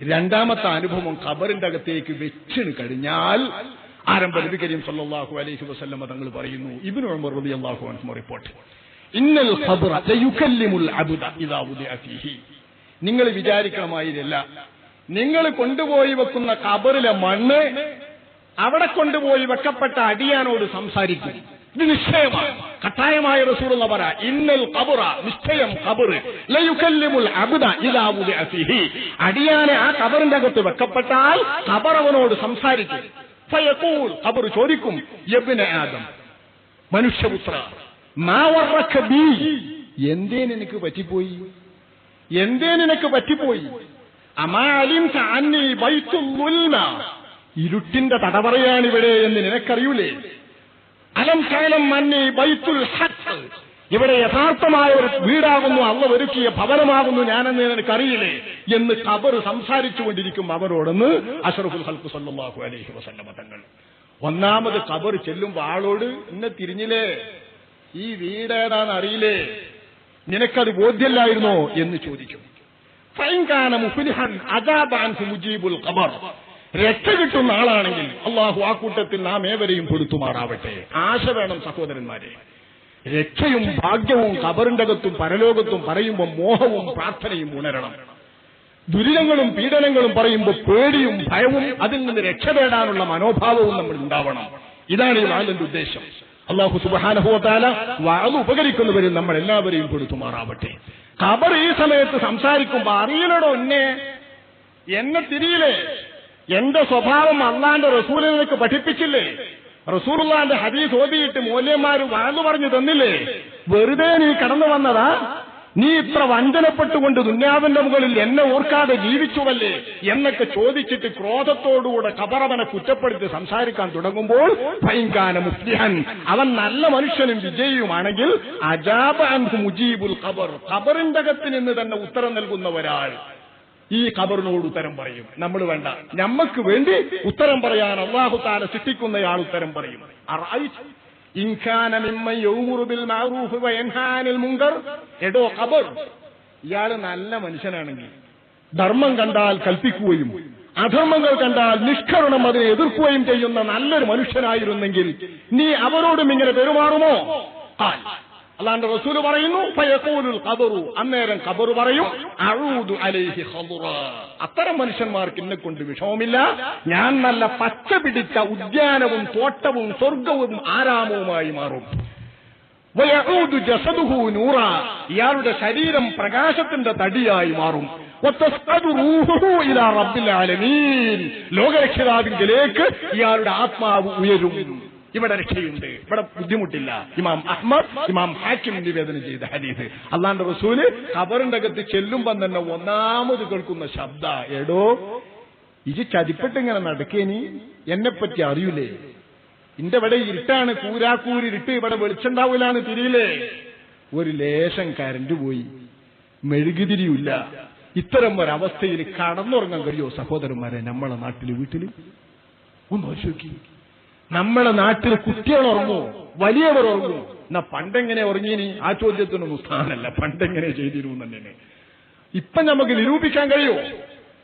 രണ്ടാമത്തെ അനുഭവം ഖബറിന്റെ അകത്തേക്ക് വെച്ചിന് കഴിഞ്ഞാൽ ആരംഭ നബി കരീം സല്ലല്ലാഹു അലൈഹി വസല്ലം തങ്ങൾ പറയുന്നു. ഇബ്നു ഉമർ റളിയല്ലാഹു അൻഹു റിപ്പോർട്ട്. ഇന്നൽ ഖബ്റ ലയുകല്ലിമുൽ അബ്ദ ഇദാ വുദിഅ ഫീഹി. നിങ്ങൾ വിചാരിക്കണമായിരുന്നില്ല നിങ്ങൾ കൊണ്ടുപോയി വെക്കുന്ന ഖബറിലെ മണ്ണ് അവിടെ കൊണ്ടുപോയി വെക്കപ്പെട്ട അടിയാനോട് സംസാരിക്കും. ഇത് നിശ്ചയമാണ് കട്ടായമായ റസൂലുള്ള പറ ഇന്നൽ കബുറ നിശ്ചയം കബുറ് ലയുക്കല്ലിമുൽ അബ്ദ ഇദാ അസിഹി അടിയാനെ ആ കബറിന്റെ അകത്ത് വെക്കപ്പെട്ടാൽ കബർ അവനോട് സംസാരിക്കും. ഫയഖൂൽ കബർ ചോദിക്കും യബ്ന ആദം മനുഷ്യപുത്ര മാ ബീ? എന്തേ നിനക്ക് പറ്റിപ്പോയി? എന്തേ നിനക്ക് പറ്റിപ്പോയി? അമാ അലിംത അന്നി ബൈത്തുൽ മുൽമ. ഇരുട്ടിന്റെ തടവറയാണിവിടെ എന്ന് നിനക്കറിയൂലേ? അലം മന്നി ബൈത്തുൽ ഹത്ത് ഇവിടെ യഥാർത്ഥമായ ഒരു വീടാകുന്നു അള്ള ഒരുക്കിയ ഭവനമാകുന്നു ഞാനെന്ന് എനിക്കറിയില്ലേ? എന്ന് കബർ സംസാരിച്ചു കൊണ്ടിരിക്കും അവരോടെന്ന് അഷറഫുൽ ഹൽക്ക് സല്ലാഹു അലൈഹി വസല്ലമ തങ്ങൾ. ഒന്നാമത് കബർ ചെല്ലുമ്പോ ആളോട് ഇന്നെ തിരിഞ്ഞില്ലേ? ഈ വീടേതാണെന്ന് അറിയില്ലേ? നിനക്കത് ബോധ്യല്ലായിരുന്നോ? എന്ന് ചോദിക്കും. ഫൈൻകാന മുഫിലിഹൻ അജാബാൻ മുജീബുൽ ഖബർ. രക്ഷ കിട്ടുന്ന ആളാണെങ്കിൽ അള്ളാഹു ആ കൂട്ടത്തിൽ നാം ഏവരെയും പൊടുത്തുമാറാവട്ടെ ആശ വേണം സഹോദരന്മാരെ. രക്ഷയും ഭാഗ്യവും കബറിന്റെ അകത്തും പരലോകത്തും പറയുമ്പോൾ മോഹവും പ്രാർത്ഥനയും ഉണരണം. ദുരിതങ്ങളും പീഡനങ്ങളും പറയുമ്പോൾ പേടിയും ഭയവും അതിൽ നിന്ന് രക്ഷ തേടാനുള്ള മനോഭാവവും നമ്മൾ ഉണ്ടാവണം. ഇതാണ് ഈ വാലിന്റെ ഉദ്ദേശം. അള്ളാഹു സുബാനഹോത്താല വാത് ഉപകരിക്കുന്നവരും നമ്മൾ എല്ലാവരെയും കൊടുത്തുമാറാവട്ടെ കബർ ഈ സമയത്ത് സംസാരിക്കുമ്പോ അറിയണടോ എന്നെ? എന്നെ തിരിയില്ലേ? എന്റെ സ്വഭാവം അള്ളാന്റെ റസൂലിനെ നിനക്ക് പഠിപ്പിച്ചില്ലേ? റസൂലുള്ളാന്റെ ഹദീസ് ഓതിയിട്ട് മൂല്യന്മാര് വാഴ്ന്നു പറഞ്ഞു തന്നില്ലേ? വെറുതെ നീ കടന്നു വന്നതാ? നീ ഇത്ര വഞ്ചനപ്പെട്ടുകൊണ്ട് ദുന്യാവിന്റെ മുകളിൽ എന്നെ ഓർക്കാതെ ജീവിച്ചുവല്ലേ? എന്നൊക്കെ ചോദിച്ചിട്ട് ക്രോധത്തോടുകൂടെ കബറവനെ കുറ്റപ്പെടുത്തി സംസാരിക്കാൻ തുടങ്ങുമ്പോൾ ഭയങ്കാന മുസ്ലിഹൻ അവൻ നല്ല മനുഷ്യനും വിജയിയുമാണെങ്കിൽ അജാബ് അൻഹു മുജീബുൽ ഖബർ. ഖബറിന്റെ അകത്ത് നിന്ന് തന്നെ ഉത്തരം നൽകുന്ന ഒരാൾ ഈ ഖബറിനോട് ഉത്തരം പറയും. നമ്മൾ വേണ്ട. നമ്മക്ക് വേണ്ടി ഉത്തരം പറയാൻ അള്ളാഹു താല സൃഷ്ടിക്കുന്നയാൾ ഉത്തരം പറയും. എടോ ഖബർ. ഇയാൾ നല്ല മനുഷ്യനാണെങ്കിൽ ധർമ്മം കണ്ടാൽ കൽപ്പിക്കുകയും അധർമ്മങ്ങൾ കണ്ടാൽ നിഷ്കരണം അതിനെ എതിർക്കുകയും ചെയ്യുന്ന നല്ലൊരു മനുഷ്യനായിരുന്നെങ്കിൽ നീ അവരോടും ഇങ്ങനെ പെരുമാറുമോ? അള്ളാന്റെ റസൂൽ പറയുന്നു ഫയഖൂലുൽ ഖബറു. അന്നേരം ഖബറു പറയും അഊദു അലൈഹി അത്തരം മനുഷ്യന്മാർക്ക് എന്നെ കൊണ്ട് വിഷമമില്ല. ഞാൻ നല്ല പച്ച പിടിച്ച ഉദ്യാനവും തോട്ടവും സ്വർഗവും ആരാമവുമായി മാറും. വയഊദു ജസദുഹു നൂറ. ഇയാളുടെ ശരീരം പ്രകാശത്തിന്റെ തടിയായി മാറും. ലോകരക്ഷിതാവിങ്കിലേക്ക് ഇയാളുടെ ആത്മാവ് ഉയരും. ഇവിടെ രക്ഷയുണ്ട്. ഇവിടെ ബുദ്ധിമുട്ടില്ല. ഇമാം അഹ്മദ് ഇമാം ഹാക്കിം നിവേദനം ചെയ്ത ഹദീസ്. അള്ളാന്റെ റസൂൽ ഖബറിന്റെ അകത്ത് ചെല്ലുമ്പം തന്നെ ഒന്നാമത് കേൾക്കുന്ന ശബ്ദ എടോ ഇത് ചതിപ്പെട്ട് ഇങ്ങനെ നടക്കേനി? എന്നെ പറ്റി അറിയൂലേ? ഇന്റെ ഇവിടെ ഇരുട്ടാണ് കൂരാക്കൂരി ഇരുട്ട് ഇവിടെ വെളിച്ചുണ്ടാവൂലാണ് തിരിയില്ലേ ഒരു ലേശം കരണ്ട് പോയി. മെഴുകുതിരിയില്ല ഇത്തരം ഒരവസ്ഥയിൽ കടന്നുറങ്ങാൻ കഴിയോ സഹോദരന്മാരെ നമ്മളെ നാട്ടിൽ വീട്ടിൽ ഒന്ന് നോക്കി. നമ്മളെ നാട്ടിൽ കുട്ടികൾ ഉറങ്ങുമോ? വലിയവർ ഉറങ്ങുമോ? എന്നാ പണ്ടെങ്ങനെ ഉറങ്ങിയിനി ആ ചോദ്യത്തിനൊന്നും സ്ഥാനമല്ല പണ്ടെങ്ങനെ ചെയ്തിരുന്നു തന്നെ. ഇപ്പൊ നമുക്ക് നിരൂപിക്കാൻ കഴിയുമോ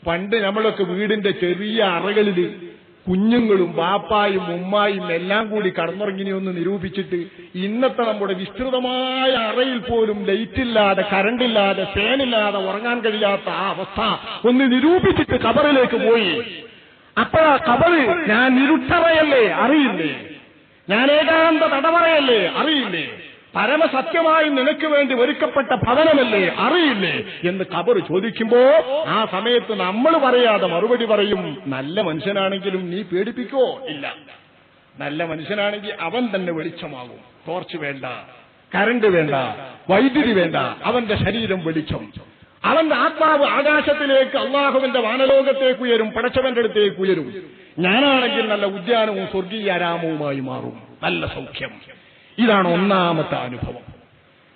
പണ്ട് നമ്മളൊക്കെ വീടിന്റെ ചെറിയ അറകളിൽ കുഞ്ഞുങ്ങളും ബാപ്പായും ഉമ്മായും എല്ലാം കൂടി കടന്നുറങ്ങിനെയൊന്ന് നിരൂപിച്ചിട്ട് ഇന്നത്തെ നമ്മുടെ വിസ്തൃതമായ അറയിൽ പോലും ലൈറ്റില്ലാതെ കറണ്ടില്ലാതെ ഫാനില്ലാതെ ഉറങ്ങാൻ കഴിയാത്ത ആ അവസ്ഥ ഒന്ന് നിരൂപിച്ചിട്ട് കബറിലേക്ക് പോയി. അപ്പോഴാ കബറ് ഞാൻ ഇരുട്ടറയല്ലേ? അറിയില്ലേ? ഞാൻ ഏകാന്ത തടവറയല്ലേ? അറിയില്ലേ? പരമസത്യമായി നിനക്ക് വേണ്ടി ഒരുക്കപ്പെട്ട ഭവനമല്ലേ? അറിയില്ലേ? എന്ന് കബർ ചോദിക്കുമ്പോ ആ സമയത്ത് നമ്മൾ പറയാതെ മറുപടി പറയും നല്ല മനുഷ്യനാണെങ്കിലും നീ പേടിപ്പിക്കോ? ഇല്ല. നല്ല മനുഷ്യനാണെങ്കിൽ അവൻ തന്നെ വെളിച്ചമാകും. ടോർച്ച് വേണ്ട കരണ്ട് വേണ്ട വൈദ്യുതി വേണ്ട അവന്റെ ശരീരം വെളിച്ചം. അവന്റെ ആത്മാവ് ആകാശത്തിലേക്ക് അള്ളാഹുവിന്റെ വാനലോകത്തേക്ക് ഉയരും പടച്ചവന്റെ അടുത്തേക്ക് ഉയരും. ഞാനാണെങ്കിൽ നല്ല ഉദ്യാനവും സ്വർഗീയ രാമവുമായി മാറും. നല്ല സൗഖ്യം. ഇതാണ് ഒന്നാമത്തെ അനുഭവം.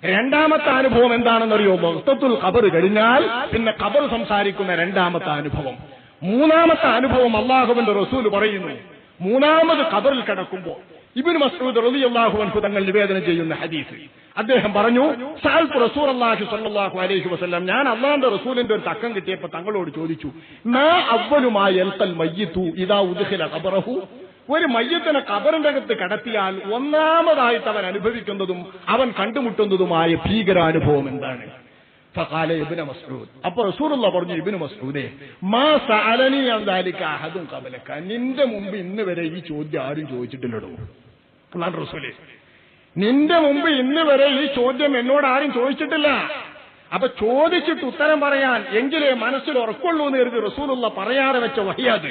രണ്ടാമത്തെ അനുഭവം എന്താണെന്നറിയോ? മൊത്തത്തിൽ ഖബർ കഴിഞ്ഞാൽ പിന്നെ ഖബർ സംസാരിക്കുന്ന രണ്ടാമത്തെ അനുഭവം. മൂന്നാമത്തെ അനുഭവം അള്ളാഹുവിന്റെ റസൂൽ പറയുന്നു. മൂന്നാമത് ഖബറിൽ കിടക്കുമ്പോൾ. ഇബിൻ മസ്ഊദ് റളിയല്ലാഹു അൻഹു തങ്ങൾ നിവേദനം ചെയ്യുന്ന ഹദീസ്. അദ്ദേഹം പറഞ്ഞു റസൂർ റസൂലുള്ളാഹി സ്വല്ലല്ലാഹു അലൈഹി വസല്ലം ഞാൻ അള്ളാന്റെ റസൂലിന്റെ ഒരു തക്കം കിട്ടിയപ്പോ തങ്ങളോട് ചോദിച്ചു മാ അവ്വലുമായി എൽത്തൽ മയ്യത്തു ഇദാ ഉദ്ഹില ഖബറഹു? ഒരു മയ്യത്തിനെ കബറിന്റെ അകത്ത് കടത്തിയാൽ ഒന്നാമതായിട്ട് അവൻ അനുഭവിക്കുന്നതും അവൻ കണ്ടുമുട്ടുന്നതുമായ ഭീകരാനുഭവം എന്താണ്? ഫഖാല ഇബ്നു മസ്ഊദ് അപ്പോൾ റസൂലുള്ള പറഞ്ഞു ഇബ്നു മസ്ഊദേ മാ സഅലനി അൻ അഹദുൻ ഖബലക. നിന്റെ മുമ്പ് ഇന്ന് വരെ ഈ ചോദ്യം ആരും ചോദിച്ചിട്ടില്ലടോ. അല്ലാഹു റസൂലേ നിന്റെ മുമ്പ് ഇന്ന് വരെ ഈ ചോദ്യം എന്നോട് ആരും ചോദിച്ചിട്ടില്ല. അപ്പൊ ചോദിച്ചിട്ട് ഉത്തരം പറയാൻ എങ്കിലേ മനസ്സിൽ ഉറക്കുള്ളൂ എന്ന് കരുതി റസൂലുള്ള പറയാതെ വെച്ച വഹിയാത്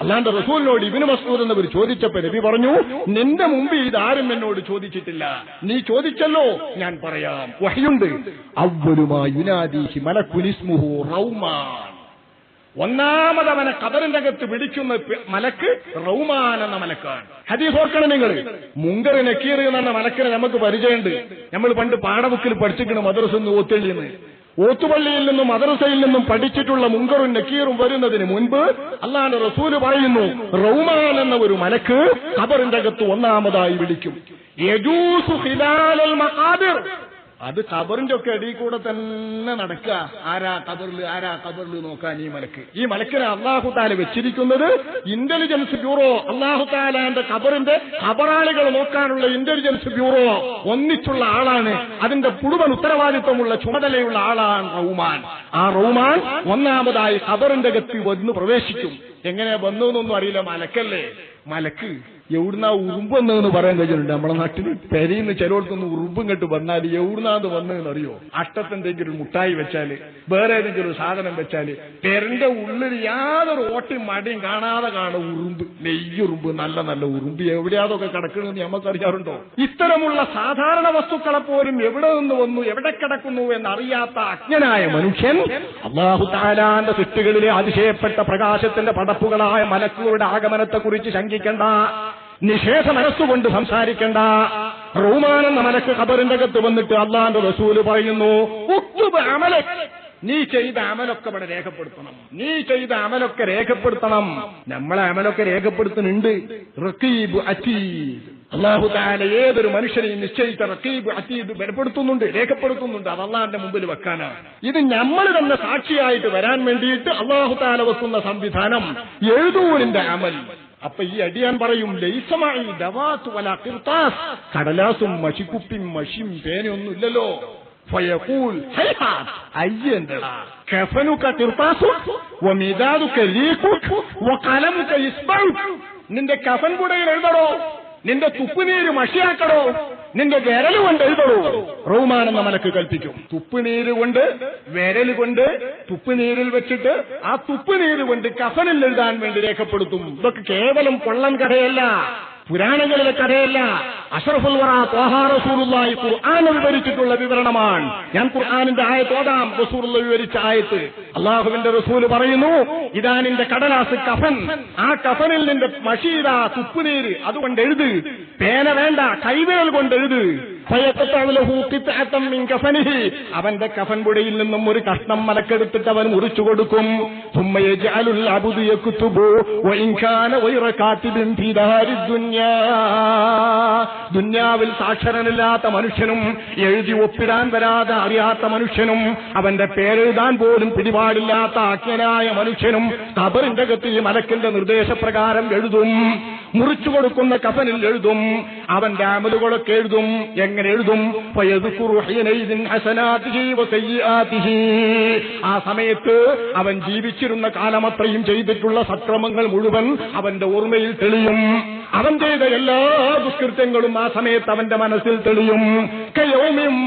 അല്ലാണ്ട് റസൂലിനോട് ഇബിന് മസ്ഊദ് എന്നവർ ചോദിച്ചപ്പോ നബി പറഞ്ഞു നിന്റെ മുമ്പ് ഇതാരും എന്നോട് ചോദിച്ചിട്ടില്ല. നീ ചോദിച്ചല്ലോ ഞാൻ പറയാം. വഹിയുണ്ട്. അവരുമായി മലക്കുലിസ്മുഹു റൗമാൻ. ഒന്നാമത് അവനെ കബറിന്റെ അകത്ത് വിളിക്കുന്ന മലക്ക് റൗമാൻ എന്ന മലക്കാണ്. ഹദീസ് ഓർക്കണം നിങ്ങൾ. മുങ്കർ നക്കീർ എന്ന മലക്കിനെ നമുക്ക് പരിചയമുണ്ട്. നമ്മൾ പണ്ട് പാഠബുക്കിൽ പഠിച്ചിരിക്കണം മദ്രസന്ന് ഓത്തള്ളിന്ന് ഓത്തുപള്ളിയിൽ നിന്നും മദ്രസയിൽ നിന്നും പഠിച്ചിട്ടുള്ള മുങ്കറും നക്കീറും വരുന്നതിന് മുൻപ് അള്ളാന്റെ റസൂൽ പറയുന്നു റൗമാൻ എന്ന ഒരു മലക്ക് കബറിന്റെ അകത്ത് ഒന്നാമതായി വിളിക്കും. അത് കബറിന്റെ ഒക്കെ അടിയിൽ കൂടെ തന്നെ നടക്കുക. ആരാ കബറിൽ ആരാ കബറിൽ നോക്കാൻ ഈ മലക്ക്? ഈ മലക്കിനെ അള്ളാഹു താല വെച്ചിരിക്കുന്നത് ഇന്റലിജൻസ് ബ്യൂറോ അള്ളാഹു താലാന്റെ കബറിന്റെ കബറാളികൾ നോക്കാനുള്ള ഇന്റലിജൻസ് ബ്യൂറോ ഒന്നിച്ചുള്ള ആളാണ്. അതിന്റെ മുഴുവൻ ഉത്തരവാദിത്വമുള്ള ചുമതലയുള്ള ആളാണ് റൗമാൻ ആ റൗമാൻ ഒന്നാമതായി കബറിന്റെ ഗത്തി വന്ന് പ്രവേശിക്കും. എങ്ങനെ വന്നു എന്നൊന്നും അറിയില്ല മലക്കല്ലേ? മലക്ക് എവിടുന്നാ വന്നതെന്ന് പറയാൻ കഴിയുന്നുണ്ട് നമ്മളെ നാട്ടിൽ പെരയിന്ന് ചിലവർക്കൊന്ന് ഉറുമ്പും കെട്ട് വന്നാൽ എവിടുന്നാന്ന് വന്നതെന്ന് അറിയോ അഷ്ടത്തെന്തെങ്കിലും ഒരു മുട്ടായി വെച്ചാൽ വേറെ ഏതെങ്കിലും ഒരു സാധനം വെച്ചാൽ പെരന്റെ ഉള്ളിൽ യാതൊരു ഓട്ടിയും മടിയും കാണാതെ കാണും ഉറുമ്പ് നെയ്യുറുമ്പ് നല്ല നല്ല ഉറുമ്പ് എവിടെയാതൊക്കെ കിടക്കണമെന്ന് നമുക്കറിയാറുണ്ടോ ഇത്തരമുള്ള സാധാരണ വസ്തുക്കളെ പോലും എവിടെ നിന്ന് വന്നു എവിടെ കിടക്കുന്നു എന്നറിയാത്ത അജ്ഞനായ മനുഷ്യൻ അള്ളാഹു താലാന്റെ സൃഷ്ടികളിലെ അതിശയപ്പെട്ട പ്രകാശത്തിന്റെ പടപ്പുകളായ മലക്കുകളുടെ ആഗമനത്തെക്കുറിച്ച് ശങ്കിക്കണ്ട. നിഷേധ മനസ്സുകൊണ്ട് സംസാരിക്കണ്ട. റൂമാനെന്ന മലക്ക് ഖബറിന്റെ അകത്ത് വന്നിട്ട് അള്ളാന്റെ റസൂൽ പറയുന്നു. നീ ചെയ്ത അമലൊക്കെ ഇവിടെ രേഖപ്പെടുത്തണം. നീ ചെയ്ത അമലൊക്കെ രേഖപ്പെടുത്തണം. നമ്മളെ അമലൊക്കെ രേഖപ്പെടുത്തുന്നുണ്ട്. റക്കീബ് അറ്റീദ് അള്ളാഹു താല ഏതൊരു മനുഷ്യനെയും നിശ്ചയിച്ച റക്കീബ് അറ്റീദ് ബലപ്പെടുത്തുന്നുണ്ട് രേഖപ്പെടുത്തുന്നുണ്ട്. അത് അള്ളാഹിന്റെ മുമ്പിൽ വെക്കാനാണ്. ഇത് നമ്മൾ തന്നെ സാക്ഷിയായിട്ട് വരാൻ വേണ്ടിയിട്ട് അള്ളാഹു താല വെക്കുന്ന സംവിധാനം എഴുതൂരിന്റെ അമൽ. അപ്പൊ ഈ അടിയാൻ പറയും ലൈസമായി ദവാത്ത് വല കിർത്താസ്. കടലാസും മഷിക്കുപ്പിയും മഷിയും പേനയൊന്നും ഇല്ലല്ലോ ഫയഖൂൽ ഹൈഹാത്ത് അയ്യന്തടാ കഫനുക കിർത്താസു വമിദാദുക ലീഖുക് വഖലമുക ഇസ്ബഉക് നിന്റെ കഫൻ കൂടയിൽ എഴുതടോ. നിന്റെ തുപ്പുനീര് മഷിയാക്കടോ നിന്റെ വിരൽ കൊണ്ട് എഴുതടോ റഹ്മാനെന്ന മലക്ക് കൽപ്പിക്കും. തുപ്പുനീര് കൊണ്ട് വിരൽ കൊണ്ട് തുപ്പുനീരിൽ വെച്ചിട്ട് ആ തുപ്പുനീര് കൊണ്ട് കഫനിൽ എഴുതാൻ വേണ്ടി രേഖപ്പെടുത്തും. ഇതൊക്കെ കേവലം കൊള്ളൻ കഥയല്ല. പുരാണങ്ങളിലെ കഥയല്ല. അഷറഫുൽ വറ ത്വാഹാ റസൂലുള്ളാഹി ഖുർആൻ വിവരിച്ചിട്ടുള്ള വിവരണമാണ്. ഞാൻ ഖുർആനിന്റെ ആയത്ത് ഓതാം. റസൂലുള്ള വിവരിച്ച ആയത്ത്. അള്ളാഹുവിന്റെ റസൂൽ പറയുന്നു ഇതാ നിന്റെ കടലാസ് കഫൻ. ആ കഫനിൽ നിന്റെ മഷീദ തുപ്പുനീര് അതുകൊണ്ട് എഴുത്. പേന വേണ്ട കൈവേൽ കൊണ്ട് എഴുത്. അവന്റെ കഫൻ പുഴയിൽ നിന്നും ഒരു കഷ്ണം മലക്കെടുത്തിട്ട് അവൻ മുറിച്ചു കൊടുക്കും. ദുന്യാവിൽ സാക്ഷരനില്ലാത്ത മനുഷ്യനും എഴുതി ഒപ്പിടാൻ വരാതെ അറിയാത്ത മനുഷ്യനും അവന്റെ പേരെഴുതാൻ പോലും പിടിപാടില്ലാത്ത ആജ്ഞനായ മനുഷ്യനും കബറിന്റെ അകത്ത് ഈ മലക്കിന്റെ നിർദ്ദേശപ്രകാരം എഴുതും. മുറിച്ചു കൊടുക്കുന്ന കഫനിൽ എഴുതും. അവന്റെ അമലുകളൊക്കെ എഴുതും. എങ്ങനെ എഴുതും. ആ സമയത്ത് അവൻ ജീവിച്ചിരുന്ന കാലമത്രയും ചെയ്തിട്ടുള്ള സക്രമങ്ങൾ മുഴുവൻ അവന്റെ ഓർമ്മയിൽ തെളിയും. അവൻ ചെയ്ത എല്ലാ ദുഷ്കൃത്യങ്ങളും ആ സമയത്ത് അവന്റെ മനസ്സിൽ തെളിയും.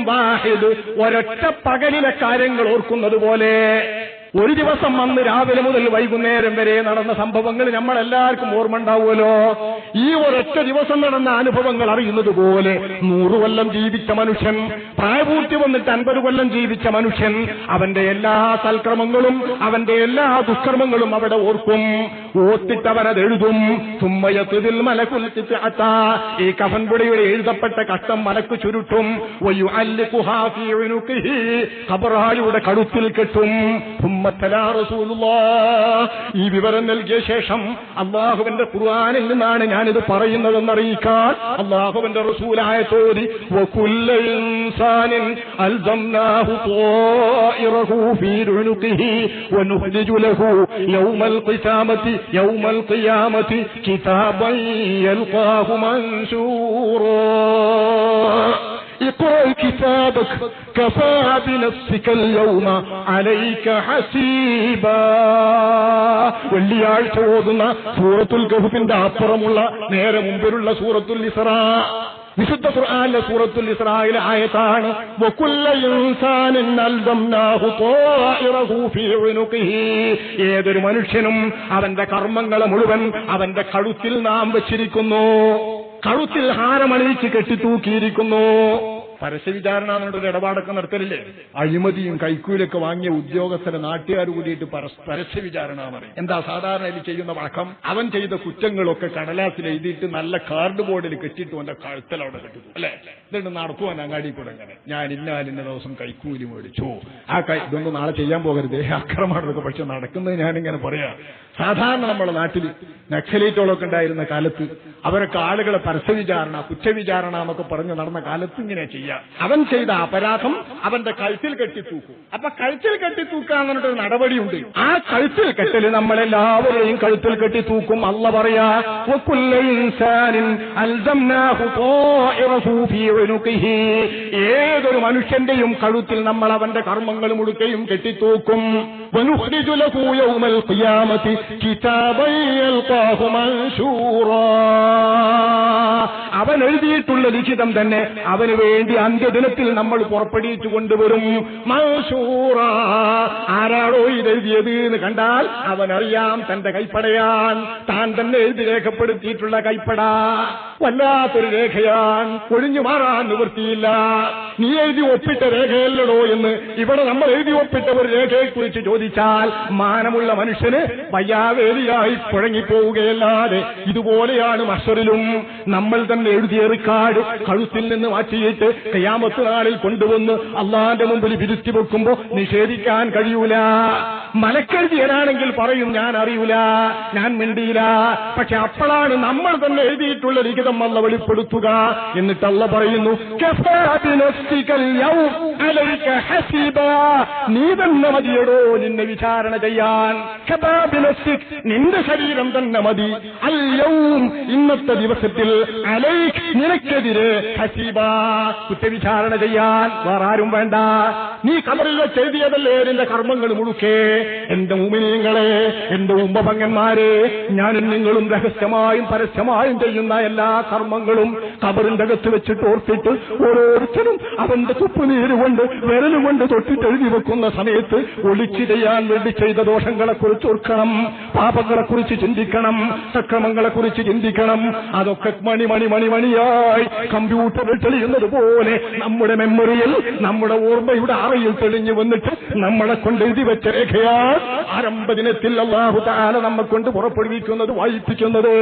വാഹിദ് ഒരൊറ്റ പകലിലെ കാര്യങ്ങൾ ഓർക്കുന്നത് പോലെ ഒരു ദിവസം അന്ന് രാവിലെ മുതൽ വൈകുന്നേരം വരെ നടന്ന സംഭവങ്ങൾ നമ്മളെല്ലാവർക്കും ഓർമ്മ ഉണ്ടാവുമല്ലോ ഈ ഒരൊറ്റ ദിവസം നടന്ന അനുഭവങ്ങൾ അറിയുന്നത് പോലെ കൊല്ലം ജീവിച്ച മനുഷ്യൻ പ്രായപൂർത്തി വന്നിട്ട് അൻപത് കൊല്ലം ജീവിച്ച മനുഷ്യൻ അവന്റെ എല്ലാ സൽക്രമങ്ങളും അവന്റെ എല്ലാ ദുഷ്കർമ്മങ്ങളും അവിടെ ഓർക്കും. ഓർത്തിട്ടവരത് എഴുതും. തുമ്മയത്തിൽ മലക്കുലത്തിട്ട്. ഈ കഫൻപുടിയുടെ എഴുതപ്പെട്ട കഷ്ടം മലക്ക് ചുരുട്ടും. കടുത്തിൽ കെട്ടും. ഈ വിവരം നൽകിയ ശേഷം അള്ളാഹുവിന്റെ ഖുർആാനിൽ നിന്നാണ് ഞാനിത് പറയുന്നതെന്ന് അറിയിക്കാൻ അള്ളാഹുവിന്റെ റസൂലായ ചോദി കിതാബൻ إنسان ألزمناه طائره في عنقه ونخرج له يوم القيامة يوم القيامة كتابا يلقاه منشورا اقرأ كتابك كفى بنفسك اليوم عليك حسيبا വെള്ളിയാഴ്ച ഓതുന്ന സൂറത്തുൽ ഗഹുഫിന്റെ അപ്പുറമുള്ള നേരെ മുമ്പിലുള്ള സൂറത്തുൽ ഇസ്രാ വിശുദ്ധ ഖുർആനിലെ സൂറത്തുൽ ഇസ്രായിലെ ആയത്താണ് വകുല്ല ഇൻസാനിൻ അൽദംനാഹു ത്വാഇറഹു ഫീ ഉനുഖിഹി ഏതൊരു മനുഷ്യനും അവന്റെ കർമ്മങ്ങളെ മുഴുവൻ അവന്റെ കഴുത്തിൽ നാം വെച്ചിരിക്കുന്നു കഴുത്തിൽ ഹാരമണിയിച്ച് കെട്ടിത്തൂക്കിയിരിക്കുന്നു പരസ്യവിചാരണ എന്നൊരു ഇടപാടൊക്കെ നടത്തലില്ലേ? അഴിമതിയും കൈക്കൂലൊക്കെ വാങ്ങിയ ഉദ്യോഗസ്ഥരെ നാട്ടുകാർ കൂടിയിട്ട് പരസ്- പരസ്യവിചാരണ പറയും. എന്താ സാധാരണ ഇതിൽ ചെയ്യുന്ന വഴക്കം? അവൻ ചെയ്ത കുറ്റങ്ങളൊക്കെ കടലാസിൽ എഴുതിയിട്ട് നല്ല കാർഡ് ബോർഡിൽ കെട്ടിയിട്ട് അവന്റെ കഴുത്തൽ അവിടെ കെട്ടിട്ടു അല്ലെ? എന്നിട്ട് നടക്കുവാൻ അങ്ങാടി കൂടെ അങ്ങനെ ഞാൻ ഇന്നാലിന്ന ദിവസം കൈക്കൂലി മേടിച്ചു. ആ കൈ ഇതൊന്നും നാളെ ചെയ്യാൻ പോകരുത്. അക്രമാണൊക്കെ പക്ഷെ നടക്കുന്നത് ഞാനിങ്ങനെ പറയാ. സാധാരണ നമ്മുടെ നാട്ടിൽ നക്സലേറ്റുകളൊക്കെ ഉണ്ടായിരുന്ന കാലത്ത് അവരൊക്കെ ആളുകളെ പരസ്യവിചാരണ കുറ്റവിചാരണ എന്നൊക്കെ പറഞ്ഞ് നടന്ന കാലത്ത് ഇങ്ങനെ ചെയ്യാം അവൻ ചെയ്ത അപരാധം അവന്റെ കഴുത്തിൽ കെട്ടിത്തൂക്കും അപ്പൊ കഴുത്തിൽ കെട്ടിത്തൂക്കുക എന്നിട്ടൊരു നടപടിയുണ്ട് ആ കഴുത്തിൽ കെട്ടല് നമ്മളെല്ലാവരെയും കഴുത്തിൽ കെട്ടിത്തൂക്കും അല്ല പറയാ وكل إنسان ألزمناه طائره في عنقه. ഏതൊരു മനുഷ്യന്റെയും കഴുത്തിൽ നമ്മൾ അവന്റെ കർമ്മങ്ങൾ മുഴുക്കയും കെട്ടിത്തൂക്കും ونخرج له يوم القيامة كتابا يلقاه منشورا. അവൻ എഴുതിയിട്ടുള്ള ലിഖിതം തന്നെ അവന് വേണ്ടി അന്ത്യദിനത്തിൽ നമ്മൾ പുറപ്പെടുവിച്ചു കൊണ്ടുവരും. മൻഷൂറ ആരാണോ ഇത് എഴുതിയത് എന്ന് കണ്ടാൽ അറിയാം തന്റെ കൈപ്പടയാൻ. താൻ തന്നെ എഴുതി രേഖപ്പെടുത്തിയിട്ടുള്ള കൈപ്പട. വല്ലാത്തൊരു രേഖയാൻ. ഒഴിഞ്ഞു മാറാൻ നിവൃത്തിയില്ല. നീ എഴുതി ഒപ്പിട്ട രേഖയല്ലടോ എന്ന് ഇവിടെ നമ്മൾ എഴുതി ഒപ്പിട്ട ഒരു രേഖയെക്കുറിച്ച് ചോദിച്ചാൽ മാനമുള്ള മനുഷ്യന് വയ്യാവേലിയായി കുഴങ്ങിപ്പോവുകയല്ലാതെ ഇതുപോലെയാണ് മഷറിലും. നമ്മൾ തന്നെ എഴുതിയ റിക്കാർഡ് കഴുത്തിൽ നിന്ന് മാറ്റിയിട്ട് കയ്യാമത്ത് നാളിൽ കൊണ്ടുവന്ന് അള്ളാന്റെ മുമ്പിൽ വിരുത്തി വെക്കുമ്പോ നിഷേധിക്കാൻ കഴിയൂല. മലക്കെഴുതിയനാണെങ്കിൽ പറയും ഞാൻ അറിയൂല ഞാൻ മിണ്ടിയില്ല. പക്ഷെ അപ്പോഴാണ് നമ്മൾ തന്നെ എഴുതിയിട്ടുള്ള ലിഖിതം അല്ല വെളിപ്പെടുത്തുക. എന്നിട്ട് പറയുന്നു. നീ തന്നെ മതിയടോ നിന്നെ വിചാരണ ചെയ്യാൻ. നിന്റെ ശരീരം തന്നെ മതി. അല്ലവും ഇന്നത്തെ ദിവസത്തിൽ അലൈക് നിനക്കെതിരെ ഹസീബ. കുറ്റവിചാരണ ചെയ്യാൻ വേറെ ആരും വേണ്ട. നീ കബറിൽ വെച്ച് എഴുതിയതല്ലേ നിന്റെ കർമ്മങ്ങൾ മുഴുക്കേ? എന്റെ ഉമിനീങ്ങളെ എന്റെ ഉമ്മപങ്ങന്മാരെ ഞാനും നിങ്ങളും രഹസ്യമായും പരസ്യമായും ചെയ്യുന്ന എല്ലാ കർമ്മങ്ങളും കബറിന്റെ അകത്ത് വെച്ചിട്ട് ഓർത്തിട്ട് ഓരോരുത്തരും അവന്റെ തുപ്പുനീര് കൊണ്ട് വിരലുകൊണ്ട് തൊട്ടിട്ടെഴുതി വെക്കുന്ന സമയത്ത് ഒളിച്ചു ചെയ്യാൻ വേണ്ടി ചെയ്ത ദോഷങ്ങളെ കുറിച്ച് ഓർക്കണം പാപങ്ങളെ കുറിച്ച് ചിന്തിക്കണം സക്രമങ്ങളെ കുറിച്ച് ചിന്തിക്കണം. അതൊക്കെ മണി മണി മണി മണിയായി കമ്പ്യൂട്ടറിൽ തെളിയുന്നത് പോലെ നമ്മുടെ മെമ്മറിയിൽ നമ്മുടെ ഓർമ്മയുടെ അറയിൽ തെളിഞ്ഞു വന്നിട്ട് നമ്മളെ കൊണ്ട് എഴുതി വെച്ച രേഖയാ ആരംഭദിനത്തിൽ അള്ളാഹു താല നമ്മെ കൊണ്ട് പുറപ്പെടുവിക്കുന്നത് വായിപ്പിക്കുന്നത്.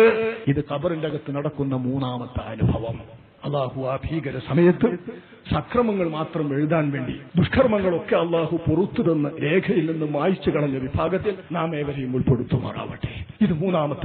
ഇത് കബറിന്റെ അകത്ത് നടക്കുന്ന മൂന്നാമത്തെ അനുഭവം. അള്ളാഹു ആ ഭീകര സമയത്ത് സക്രമങ്ങൾ മാത്രം എഴുതാൻ വേണ്ടി ദുഷ്കർമ്മങ്ങളൊക്കെ അള്ളാഹു പുറത്തു തന്ന് രേഖയിൽ നിന്ന് മായ്ച്ചു കളഞ്ഞ വിഭാഗത്തിൽ നാം ഏവരെയും ഉൾപ്പെടുത്തുമാറാവട്ടെ. ഇത് മൂന്നാമത്തെ